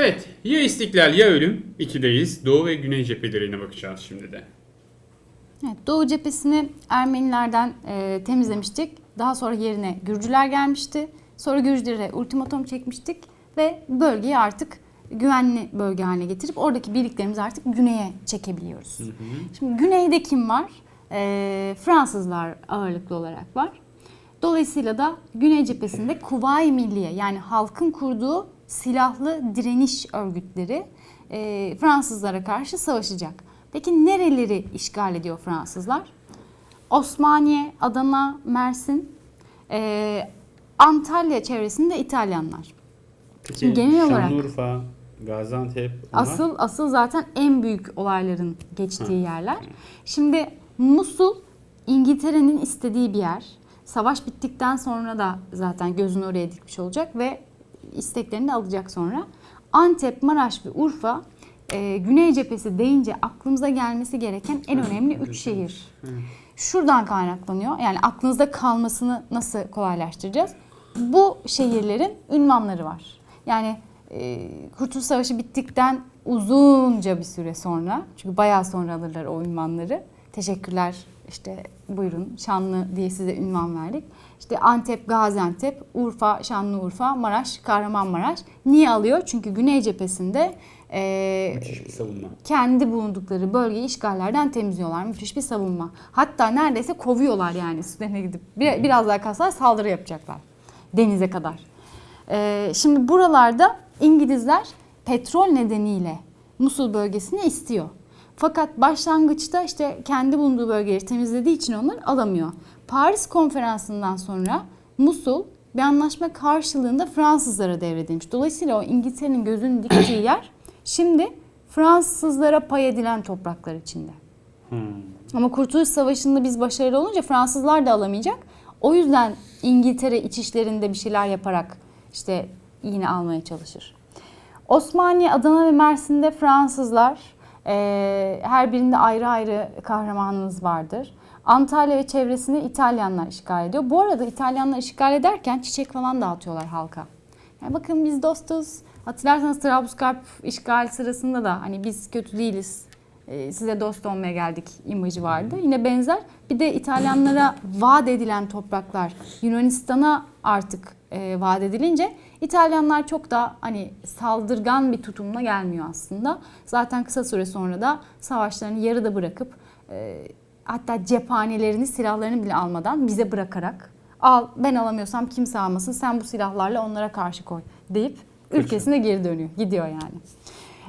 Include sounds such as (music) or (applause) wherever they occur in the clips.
Evet, ya istiklal ya ölüm. İkideyiz. Doğu ve Güney cephelerine bakacağız şimdi de. Evet, Doğu cephesini Ermenilerden e, temizlemiştik. Daha sonra yerine Gürcüler gelmişti. Sonra Gürcülere ultimatom çekmiştik ve bölgeyi artık güvenli bölge haline getirip oradaki birliklerimizi artık güneye çekebiliyoruz. Şimdi güneyde kim var? E, Fransızlar ağırlıklı olarak var. Dolayısıyla da Güney cephesinde Kuvayi Milliye yani halkın kurduğu silahlı direniş örgütleri e, Fransızlara karşı savaşacak. Peki nereleri işgal ediyor Fransızlar? Osmaniye, Adana, Mersin, e, Antalya çevresinde İtalyanlar. Peki genel olarak- Şanlıurfa, Gaziantep onlar? Asıl asıl zaten en büyük olayların geçtiği yerler. Şimdi Musul İngiltere'nin istediği bir yer. Savaş bittikten sonra da zaten gözünü oraya dikmiş olacak ve isteklerini de alacak sonra. Antep, Maraş ve Urfa e, Güney cephesi deyince aklımıza gelmesi gereken en önemli üç şehir. Şuradan kaynaklanıyor. Yani aklınızda kalmasını nasıl kolaylaştıracağız? Bu şehirlerin ünvanları var. Yani e, Kurtuluş Savaşı bittikten uzunca bir süre sonra, çünkü bayağı sonra alırlar o ünvanları. Teşekkürler işte buyurun Şanlı diye size ünvan verdik. İşte Antep, Gaziantep, Urfa, Şanlıurfa, Maraş, Kahramanmaraş. Niye alıyor? Çünkü Güney cephesinde e, Müthiş bir savunma. kendi bulundukları bölgeyi işgallerden temizliyorlar. Müthiş bir savunma. Hatta neredeyse kovuyorlar yani üstlerine gidip. Bir, biraz daha kalsalar saldırı yapacaklar. Denize kadar. Ee, şimdi buralarda İngilizler petrol nedeniyle Musul bölgesini istiyor. Fakat başlangıçta işte kendi bulunduğu bölgeleri temizlediği için onlar alamıyor. Paris konferansından sonra Musul bir anlaşma karşılığında Fransızlara devredilmiş. Dolayısıyla o İngiltere'nin gözünü diktiği yer şimdi Fransızlara pay edilen topraklar içinde. Hmm. Ama Kurtuluş Savaşı'nda biz başarılı olunca Fransızlar da alamayacak. O yüzden İngiltere iç işlerinde bir şeyler yaparak işte yine almaya çalışır. Osmaniye, Adana ve Mersin'de Fransızlar eee, her birinde ayrı ayrı kahramanımız vardır. Antalya ve çevresini İtalyanlar işgal ediyor. Bu arada İtalyanlar işgal ederken çiçek falan dağıtıyorlar halka. Yani bakın biz dostuz. Hatırlarsanız Trablusgarp işgal sırasında da hani biz kötü değiliz. e, Size dost olmaya geldik imajı vardı. Yine benzer. Bir de İtalyanlara vaat edilen topraklar Yunanistan'a artık e, vaat edilince İtalyanlar çok da hani saldırgan bir tutumla gelmiyor aslında. Zaten kısa süre sonra da savaşlarını yarıda bırakıp e, hatta cephanelerini, silahlarını bile almadan bize bırakarak al ben alamıyorsam kimse almasın sen bu silahlarla onlara karşı koy deyip ülkesine geri dönüyor. Gidiyor yani.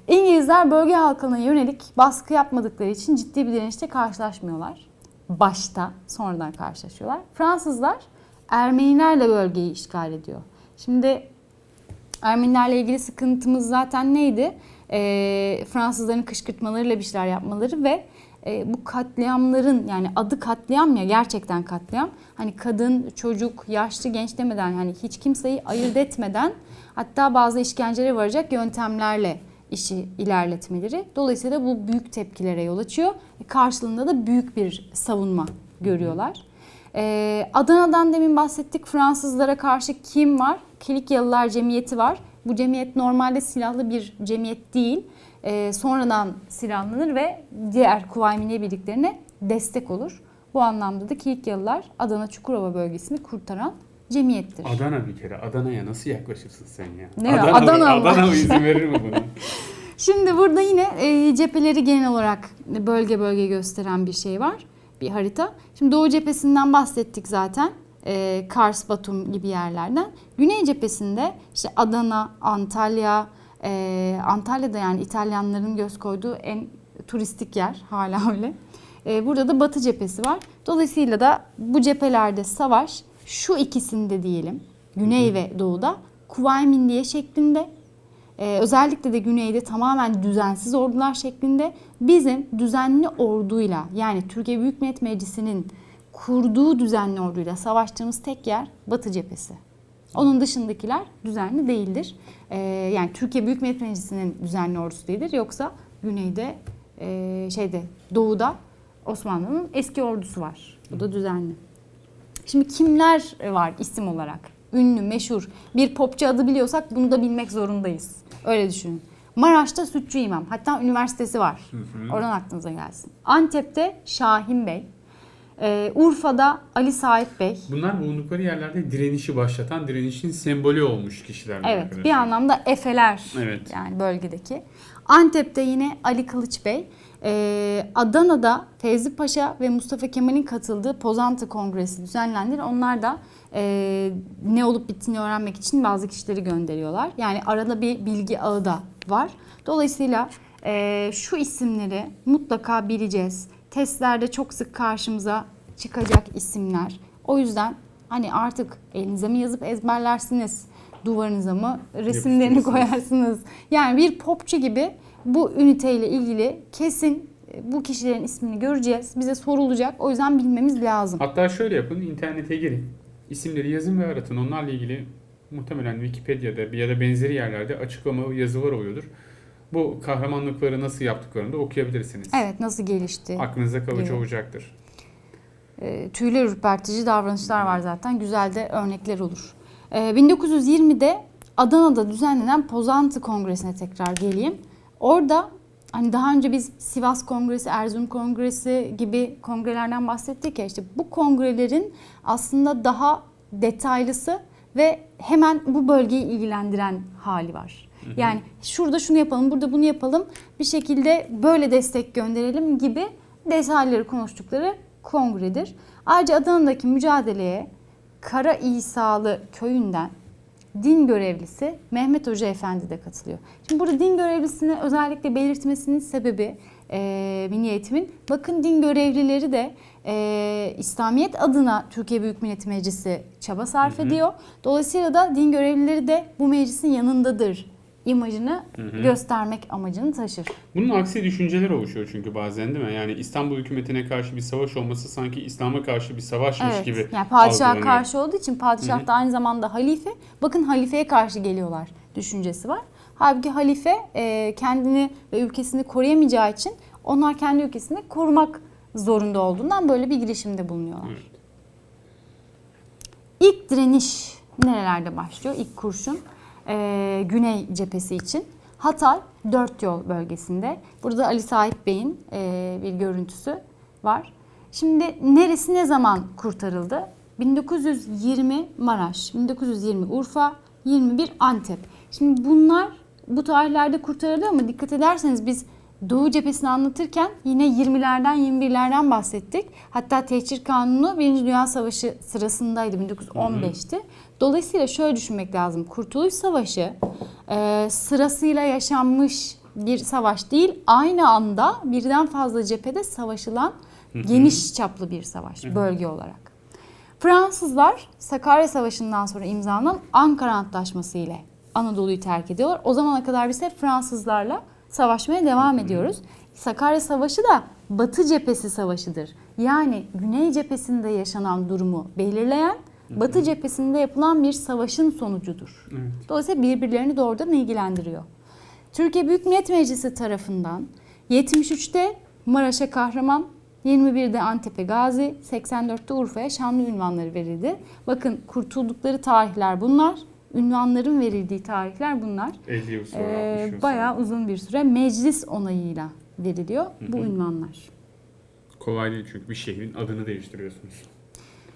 İngilizler bölge halkına yönelik baskı yapmadıkları için ciddi bir direnişte karşılaşmıyorlar. Başta sonradan karşılaşıyorlar. Fransızlar Ermenilerle bölgeyi işgal ediyor. Şimdi Ermenilerle ilgili sıkıntımız zaten neydi? Ee, Fransızların kışkırtmalarıyla bir şeyler yapmaları ve e, bu katliamların yani adı katliam ya gerçekten katliam. Hani kadın, çocuk, yaşlı, genç demeden hani hiç kimseyi ayırt etmeden hatta bazı işkencelere varacak yöntemlerle işi ilerletmeleri. Dolayısıyla bu büyük tepkilere yol açıyor. E, Karşılığında da büyük bir savunma görüyorlar. Ee, Adana'dan demin bahsettik. Fransızlara karşı kim var? Kilikyalılar Cemiyeti var. Bu cemiyet normalde silahlı bir cemiyet değil. Ee, sonradan silahlanır ve diğer Kuvayi Milliye birliklerine destek olur. Bu anlamda da Kilikyalılar Adana Çukurova bölgesini kurtaran cemiyettir. Adana bir kere. Adana'ya nasıl yaklaşırsın sen ya? Ne? Adana, Adana mı? Adana mı izin verir mi buna? (laughs) Şimdi burada yine e, cepheleri genel olarak bölge bölge gösteren bir şey var. Bir harita. Şimdi Doğu cephesinden bahsettik zaten. E, Kars, Batum gibi yerlerden. Güney cephesinde işte Adana, Antalya, e, Antalya'da yani İtalyanların göz koyduğu en turistik yer hala öyle. E, burada da Batı cephesi var. Dolayısıyla da bu cephelerde savaş şu ikisinde diyelim. Güney ve Doğu'da Kuvayi Milliye şeklinde ee, özellikle de güneyde tamamen düzensiz ordular şeklinde bizim düzenli orduyla yani Türkiye Büyük Millet Meclisi'nin kurduğu düzenli orduyla savaştığımız tek yer Batı cephesi. Onun dışındakiler düzenli değildir. Ee, yani Türkiye Büyük Millet Meclisi'nin düzenli ordusu değildir. Yoksa güneyde e, şeyde doğuda Osmanlı'nın eski ordusu var. Bu da düzenli. Şimdi kimler var isim olarak? Ünlü, meşhur. Bir popçu adı biliyorsak bunu da bilmek zorundayız. Öyle düşünün. Maraş'ta Sütçü İmam. Hatta üniversitesi var. Oradan aklınıza gelsin. Antep'te Şahin Bey. Ee, Urfa'da Ali Sait Bey. Bunlar bulundukları yerlerde direnişi başlatan, direnişin sembolü olmuş kişiler. Evet arkadaşlar. bir anlamda Efeler Evet. yani bölgedeki. Antep'te yine Ali Kılıç Bey. Ee, Adana'da Fevzi Paşa ve Mustafa Kemal'in katıldığı Pozantı Kongresi düzenlendi. Onlar da e, ne olup bittiğini öğrenmek için bazı kişileri gönderiyorlar. Yani arada bir bilgi ağı da var. Dolayısıyla e, şu isimleri mutlaka bileceğiz. Testlerde çok sık karşımıza çıkacak isimler. O yüzden hani artık elinize mi yazıp ezberlersiniz, duvarınıza mı resimlerini koyarsınız. Yani bir popçu gibi bu üniteyle ilgili kesin e, bu kişilerin ismini göreceğiz. Bize sorulacak. O yüzden bilmemiz lazım. Hatta şöyle yapın, internete girin. İsimleri yazın ve aratın. Onlarla ilgili muhtemelen Wikipedia'da ya da benzeri yerlerde açıklama yazılar oluyordur. Bu kahramanlıkları nasıl yaptıklarını da okuyabilirsiniz. Evet nasıl gelişti? Aklınıza kalıcı Evet. olacaktır. E, tüyler ürpertici davranışlar var zaten. Güzel de örnekler olur. E, 1920'de Adana'da düzenlenen Pozantı Kongresi'ne tekrar geleyim. Orada hani daha önce biz Sivas Kongresi, Erzurum Kongresi gibi kongrelerden bahsettik ya işte bu kongrelerin aslında daha detaylısı ve hemen bu bölgeyi ilgilendiren hali var. Yani şurada şunu yapalım, burada bunu yapalım, bir şekilde böyle destek gönderelim gibi detayları konuştukları kongredir. Ayrıca Adana'daki mücadeleye Kara İsalı köyünden din görevlisi Mehmet Hoca Efendi de katılıyor. Şimdi burada din görevlisini özellikle belirtmesinin sebebi e, Milli Eğitim'in bakın din görevlileri de e, İslamiyet adına Türkiye Büyük Millet Meclisi çaba sarf ediyor. Dolayısıyla da din görevlileri de bu meclisin yanındadır imajını göstermek amacını taşır. Bunun aksi düşünceler oluşuyor çünkü bazen değil mi? Yani İstanbul hükümetine karşı bir savaş olması sanki İslam'a karşı bir savaşmış Evet. gibi Yani padişaha karşı olduğu için padişah da aynı zamanda halife. Bakın halifeye karşı geliyorlar düşüncesi var. Halbuki halife e, kendini ve ülkesini koruyamayacağı için onlar kendi ülkesini korumak zorunda olduğundan böyle bir girişimde bulunuyorlar. Evet. İlk direniş nerelerde başlıyor? İlk kurşun e, Güney cephesi için. Hatay Dört Yol bölgesinde. Burada Ali Sait Bey'in e, bir görüntüsü var. Şimdi neresi ne zaman kurtarıldı? 1920 Maraş, 1920 Urfa, 21 Antep. Şimdi bunlar bu tarihlerde kurtarıldı ama dikkat ederseniz biz Doğu cephesini anlatırken yine 20'lerden 21'lerden bahsettik. Hatta Tehcir Kanunu 1. Dünya Savaşı sırasındaydı 1915'ti. Dolayısıyla şöyle düşünmek lazım. Kurtuluş Savaşı e, sırasıyla yaşanmış bir savaş değil. Aynı anda birden fazla cephede savaşılan geniş çaplı bir savaş bölge olarak. Fransızlar Sakarya Savaşı'ndan sonra imzalanan Ankara Antlaşması ile Anadolu'yu terk ediyorlar. O zamana kadar biz hep Fransızlarla savaşmaya devam ediyoruz. Sakarya Savaşı da Batı cephesi savaşıdır. Yani Güney cephesinde yaşanan durumu belirleyen Batı cephesinde yapılan bir savaşın sonucudur. Evet. Dolayısıyla birbirlerini doğrudan ilgilendiriyor. Türkiye Büyük Millet Meclisi tarafından 73'te Maraş'a kahraman, 21'de Antep'e gazi, 84'te Urfa'ya şanlı ünvanları verildi. Bakın kurtuldukları tarihler bunlar. Ünvanların verildiği tarihler bunlar. 50 yıl sonra, Ee, 60 yıl bayağı uzun bir süre meclis onayıyla veriliyor bu ünvanlar. Kolay değil çünkü bir şehrin adını değiştiriyorsunuz.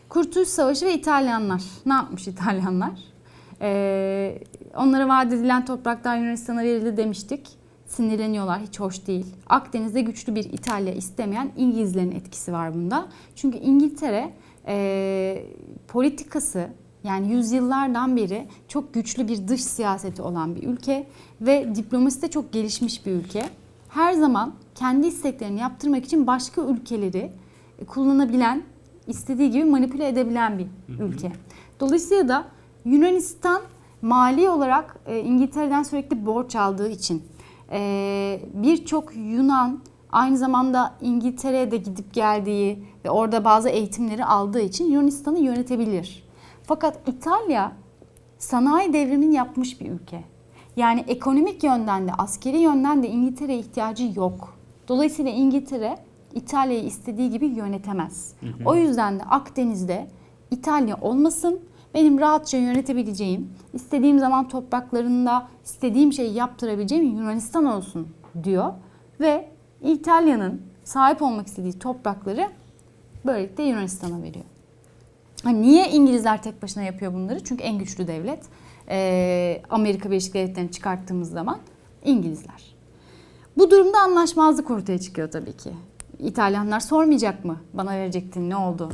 Kurtuluş Savaşı ve İtalyanlar. Ne yapmış İtalyanlar? Ee, onlara vaat edilen topraklar Yunanistan'a verildi demiştik. Sinirleniyorlar, hiç hoş değil. Akdeniz'de güçlü bir İtalya istemeyen İngilizlerin etkisi var bunda. Çünkü İngiltere e, politikası yani yüzyıllardan beri çok güçlü bir dış siyaseti olan bir ülke ve diplomasi de çok gelişmiş bir ülke. Her zaman kendi isteklerini yaptırmak için başka ülkeleri kullanabilen, istediği gibi manipüle edebilen bir ülke. Dolayısıyla da Yunanistan mali olarak e, İngiltere'den sürekli borç aldığı için e, birçok Yunan aynı zamanda İngiltere'ye de gidip geldiği ve orada bazı eğitimleri aldığı için Yunanistan'ı yönetebilir. Fakat İtalya sanayi devrimini yapmış bir ülke. Yani ekonomik yönden de askeri yönden de İngiltere'ye ihtiyacı yok. Dolayısıyla İngiltere İtalya'yı istediği gibi yönetemez. O yüzden de Akdeniz'de İtalya olmasın benim rahatça yönetebileceğim, istediğim zaman topraklarında istediğim şeyi yaptırabileceğim Yunanistan olsun diyor. Ve İtalya'nın sahip olmak istediği toprakları böylelikle Yunanistan'a veriyor. Ha, niye İngilizler tek başına yapıyor bunları? Çünkü en güçlü devlet. Ee, Amerika Birleşik Devletleri'ni çıkarttığımız zaman İngilizler. Bu durumda anlaşmazlık ortaya çıkıyor tabii ki. İtalyanlar sormayacak mı? Bana verecektin ne oldu?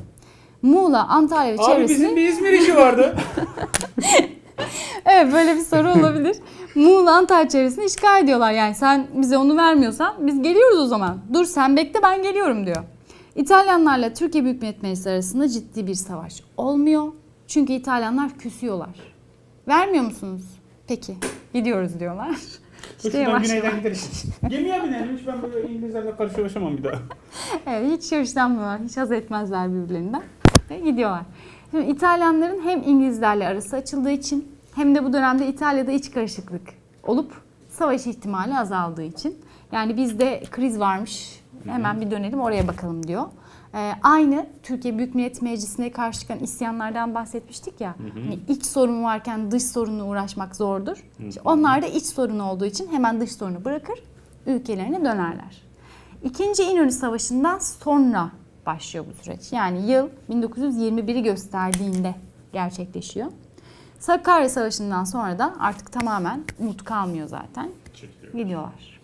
Muğla, Antalya ve Abi çevresi... bizim bir İzmir işi vardı. (laughs) Evet böyle bir soru olabilir. Muğla Antalya çevresini işgal ediyorlar. Yani sen bize onu vermiyorsan biz geliyoruz o zaman. Dur sen bekle ben geliyorum diyor. İtalyanlarla Türkiye Büyük Millet Meclisi arasında ciddi bir savaş olmuyor. Çünkü İtalyanlar küsüyorlar. Vermiyor musunuz? Peki gidiyoruz diyorlar. İşte yavaş güneyden gideriz. Gemiye binelim hiç ben böyle İngilizlerle karşılaşamam bir daha. (laughs) Evet hiç hoşlanmıyorlar, hiç haz etmezler birbirlerinden ve gidiyorlar. Şimdi İtalyanların hem İngilizlerle arası açıldığı için hem de bu dönemde İtalya'da iç karışıklık olup savaş ihtimali azaldığı için. Yani bizde kriz varmış hemen bir dönelim oraya bakalım diyor. Ee, aynı Türkiye Büyük Millet Meclisi'ne karşı çıkan isyanlardan bahsetmiştik ya. Hani iç sorun varken dış sorunla uğraşmak zordur. İşte onlar da iç sorun olduğu için hemen dış sorunu bırakır, ülkelerine dönerler. İkinci İnönü Savaşı'ndan sonra başlıyor bu süreç. Yani yıl 1921'i gösterdiğinde gerçekleşiyor. Sakarya Savaşı'ndan sonra da artık tamamen umut kalmıyor zaten. Çekiliyor. Gidiyorlar.